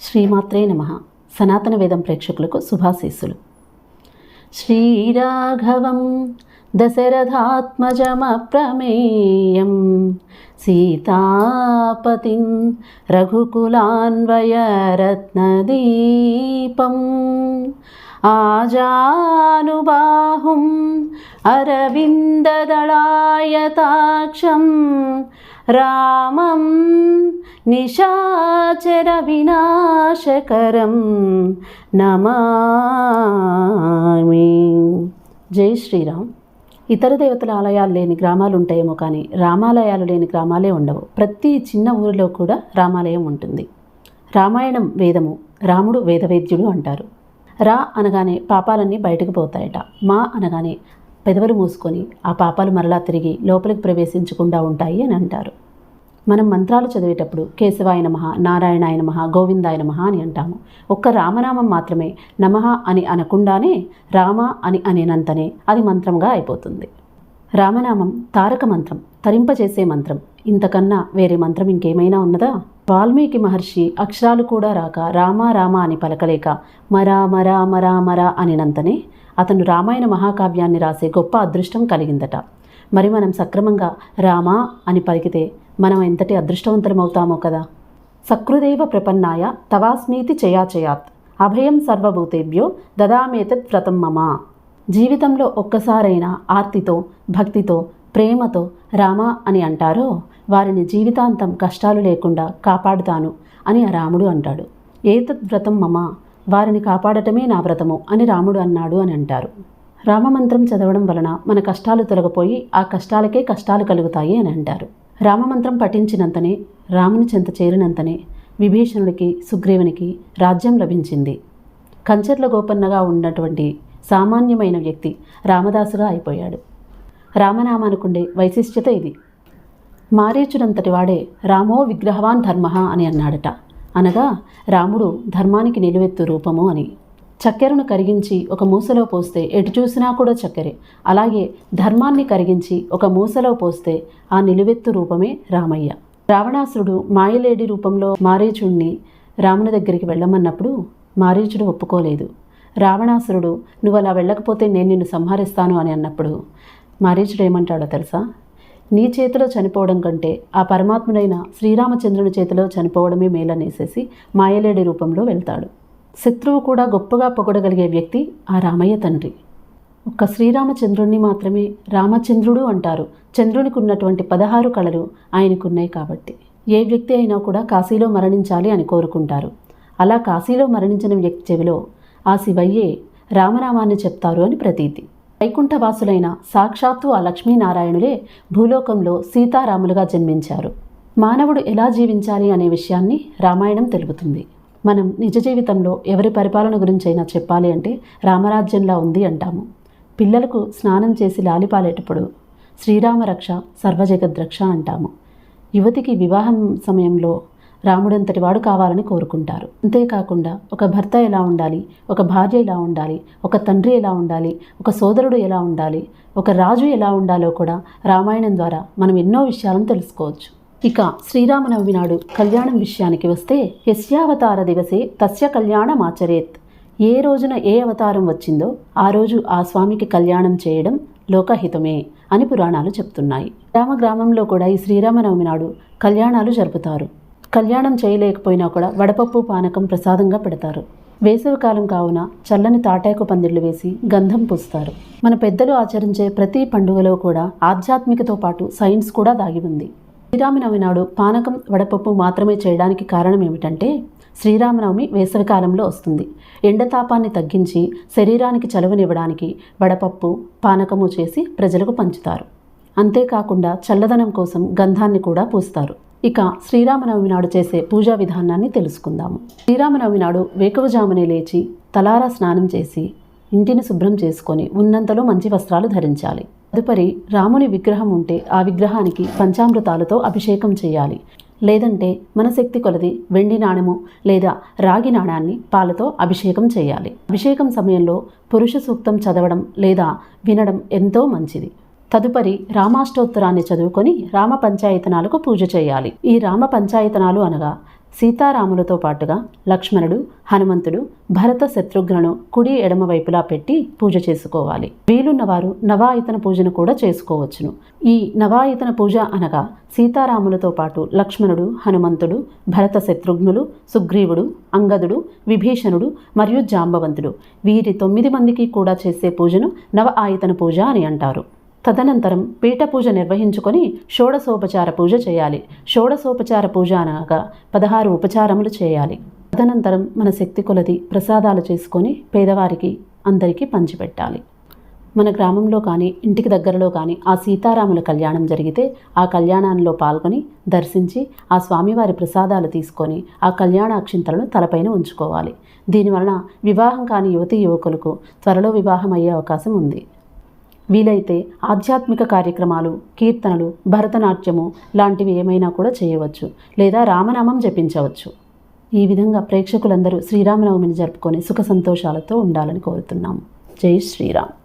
శ్రీమాత్రే నమ. సనాతన వేదం ప్రేక్షకులకు శుభాశీస్సులు. శ్రీరాఘవం దశరథాత్మజమప్రమేయం. సీతాపతిం రఘుకులాన్వయరత్నదీపం. ఆజానుబాహుం అరవిందదళాయతాక్షం రామం నిశాచర వినాశకరం నమామి జై శ్రీరామ్ ఇతర దేవతల ఆలయాలు లేని గ్రామాలు ఉంటాయేమో కానీ రామాలయాలు లేని గ్రామాలే ఉండవు ప్రతి చిన్న ఊరిలో కూడా రామాలయం ఉంటుంది. రామాయణం వేదము రాముడు వేదవేద్యుడు అంటారు. రా అనగానే పాపాలన్నీ బయటకు పోతాయట. మా అనగానే పెదవులు మూసుకొని ఆ పాపాలు మరలా తిరిగి లోపలికి ప్రవేశించకుండా ఉంటాయి అని అంటారు. మనం మంత్రాలు చదివేటప్పుడు కేశవాయ నమ నారాయణాయ నమ గోవిందాయ నమ అని అంటాము. ఒక్క రామనామం మాత్రమే నమః అని అనకుండానే రామ అని అనేనంతనే అది మంత్రంగా అయిపోతుంది. రామనామం తారక మంత్రం తరింపజేసే మంత్రం. ఇంతకన్నా వేరే మంత్రం ఇంకేమైనా ఉన్నదా? వాల్మీకి మహర్షి అక్షరాలు కూడా రాక రామా రామ అని పలకలేక మరా మరా మరా మరా అనినంతనే అతను రామాయణ మహాకావ్యాన్ని రాసే గొప్ప అదృష్టం కలిగిందట. మరి మనం సక్రమంగా రామా అని పలికితే మనం ఎంతటి అదృష్టవంతులమవుతామో కదా? సకృదేవ ప్రపన్నాయ తవాస్మీతి చయాచయాత్ అభయం సర్వభూతేభ్యో దదామేతత్ వ్రతం మమ. జీవితంలో ఒక్కసారైనా ఆర్తితో భక్తితో ప్రేమతో రామ అని అంటారో? వారిని జీవితాంతం కష్టాలు లేకుండా కాపాడుతాను అని ఆ రాముడు అంటాడు. ఏతత్ వ్రతం మమ వారిని కాపాడటమే నా వ్రతము అని రాముడు అన్నాడు అని అంటారు. రామమంత్రం చదవడం వలన మన కష్టాలు తొలగిపోయి ఆ కష్టాలకే కష్టాలు కలుగుతాయి అని అంటారు. రామమంత్రం పఠించినంతనే రాముని చెంత చేరినంతనే విభీషణుడికి సుగ్రీవునికి రాజ్యం లభించింది. కంచర్ల గోపన్నగా ఉన్నటువంటి సామాన్యమైన వ్యక్తి రామదాసుగా అయిపోయాడు. రామనామానుకుండే వైశిష్ట్యత ఇది. మారీచుడంతటి వాడే రామో విగ్రహవాన్ ధర్మ అని అన్నాడట. అనగా రాముడు ధర్మానికి నిలువెత్తు రూపము అని. చక్కెరను కరిగించి ఒక మూసలో పోస్తే ఎటు చూసినా కూడా చక్కెరే. అలాగే ధర్మాన్ని కరిగించి ఒక మూసలో పోస్తే ఆ నిలువెత్తు రూపమే రామయ్య. రావణాసురుడు మాయలేడి రూపంలో మారేచుడిని రాముని దగ్గరికి వెళ్ళమన్నప్పుడు మారీచుడు ఒప్పుకోలేదు. రావణాసురుడు నువ్వు అలా వెళ్ళకపోతే నేను నిన్ను సంహరిస్తాను అని అన్నప్పుడు మారీచుడు ఏమంటాడో తెలుసా? నీ చేతిలో చనిపోవడం కంటే ఆ పరమాత్ముడైన శ్రీరామచంద్రుని చేతిలో చనిపోవడమే మేలనేసేసి మాయలేడి రూపంలో వెళ్తాడు. శత్రువు కూడా గొప్పగా పొగడగలిగే వ్యక్తి ఆ రామయ్య తండ్రి. ఒక్క శ్రీరామచంద్రుణ్ణి మాత్రమే రామచంద్రుడు అంటారు. చంద్రునికి ఉన్నటువంటి పదహారు కళలు ఆయనకున్నాయి కాబట్టి. ఏ వ్యక్తి అయినా కూడా కాశీలో మరణించాలి అని కోరుకుంటారు. అలా కాశీలో మరణించిన వ్యక్తి చెవిలో ఆ శివయ్యే రామనామాన్ని చెప్తారు అని ప్రతీతి. వైకుంఠవాసులైన సాక్షాత్తు ఆ లక్ష్మీనారాయణులే భూలోకంలో సీతారాములుగా జన్మించారు. మానవుడు ఎలా జీవించాలి అనే విషయాన్ని రామాయణం తెలుపుతుంది. మనం నిజ జీవితంలో ఎవరి పరిపాలన గురించైనా చెప్పాలి అంటే రామరాజ్యంలా ఉంది అంటాము. పిల్లలకు స్నానం చేసి లాలిపాలేటప్పుడు శ్రీరామ రక్ష సర్వజగద్రక్ష అంటాము. యువతికి వివాహం సమయంలో రాముడంతటి వాడు కావాలని కోరుకుంటారు. అంతేకాకుండా ఒక భర్త ఎలా ఉండాలి? ఒక భార్య ఎలా ఉండాలి? ఒక తండ్రి ఎలా ఉండాలి? ఒక సోదరుడు ఎలా ఉండాలి? ఒక రాజు ఎలా ఉండాలో కూడా రామాయణం ద్వారా మనం ఎన్నో విషయాలను తెలుసుకోవచ్చు. ఇక శ్రీరామనవమి నాడు కళ్యాణం విషయానికి వస్తే యస్యావతార దివసే తస్య కళ్యాణం ఆచరేత్. ఏ రోజున ఏ అవతారం వచ్చిందో ఆ రోజు ఆ స్వామికి కళ్యాణం చేయడం లోకహితమే అని పురాణాలు చెప్తున్నాయి. గ్రామ గ్రామంలో కూడా ఈ శ్రీరామనవమి నాడు కళ్యాణాలు జరుపుతారు. కళ్యాణం చేయలేకపోయినా కూడా వడపప్పు పానకం ప్రసాదంగా పెడతారు. వేసవికాలం కావున చల్లని తాటాకు పందిళ్ళు వేసి గంధం పూస్తారు. మన పెద్దలు ఆచరించే ప్రతి పండుగలో కూడా ఆధ్యాత్మికతో పాటు సైన్స్ కూడా దాగి ఉంది. శ్రీరామనవమి నాడు పానకం వడపప్పు మాత్రమే చేయడానికి కారణం ఏమిటంటే శ్రీరామనవమి వేసవికాలంలో వస్తుంది. ఎండతాపాన్ని తగ్గించి శరీరానికి చలవనివ్వడానికి వడపప్పు పానకము చేసి ప్రజలకు పంచుతారు. అంతేకాకుండా చల్లదనం కోసం గంధాన్ని కూడా పూస్తారు. ఇక శ్రీరామనవమి నాడు చేసే పూజా విధానాన్ని తెలుసుకుందాము. శ్రీరామనవమి నాడు వేకువజామునే లేచి తలారా స్నానం చేసి ఇంటిని శుభ్రం చేసుకొని ఉన్నంతలో మంచి వస్త్రాలు ధరించాలి. తదుపరి రాముని విగ్రహం ఉంటే ఆ విగ్రహానికి పంచామృతాలతో అభిషేకం చేయాలి. లేదంటే మన శక్తి కొలది వెండి నాణెము లేదా రాగి నాణాన్ని పాలతో అభిషేకం చేయాలి. అభిషేకం సమయంలో పురుష సూక్తం చదవడం లేదా వినడం ఎంతో మంచిది. తదుపరి రామాష్టోత్తరాన్ని చదువుకొని రామ పంచాయతనాలకు పూజ చేయాలి. ఈ రామ పంచాయతనాలు అనగా సీతారాములతో పాటుగా లక్ష్మణుడు హనుమంతుడు భరత శత్రుఘ్నను కుడి ఎడమ వైపులా పెట్టి పూజ చేసుకోవాలి. వీలున్నవారు నవాయుతన పూజను కూడా చేసుకోవచ్చును. ఈ నవాయుతన పూజ అనగా సీతారాములతో పాటు లక్ష్మణుడు హనుమంతుడు భరత శత్రుఘ్నులు సుగ్రీవుడు అంగదుడు విభీషణుడు మరియు జాంబవంతుడు వీరి తొమ్మిది మందికి కూడా చేసే పూజను నవ ఆయుతన పూజ అని అంటారు. తదనంతరం పీఠ పూజ నిర్వహించుకొని షోడశోపచార పూజ చేయాలి. షోడశోపచార పూజ అనగా పదహారు ఉపచారములు చేయాలి. తదనంతరం మన శక్తి కొలది ప్రసాదాలు చేసుకొని పేదవారికి అందరికీ పంచిపెట్టాలి. మన గ్రామంలో కానీ ఇంటికి దగ్గరలో కానీ ఆ సీతారాముల కళ్యాణం జరిగితే ఆ కళ్యాణంలో పాల్గొని దర్శించి ఆ స్వామివారి ప్రసాదాలు తీసుకొని ఆ కళ్యాణ అక్షింతలను తలపైన ఉంచుకోవాలి. దీనివలన వివాహం కాని యువతీ యువకులకు త్వరలో వివాహం అయ్యే అవకాశం ఉంది. వీలైతే ఆధ్యాత్మిక కార్యక్రమాలు కీర్తనలు భరతనాట్యము లాంటివి ఏమైనా కూడా చేయవచ్చు లేదా రామనామం జపించవచ్చు. ఈ విధంగా ప్రేక్షకులందరూ శ్రీరామనవమిని జరుపుకొని సుఖ సంతోషాలతో ఉండాలని కోరుతున్నాము జై శ్రీరామ్.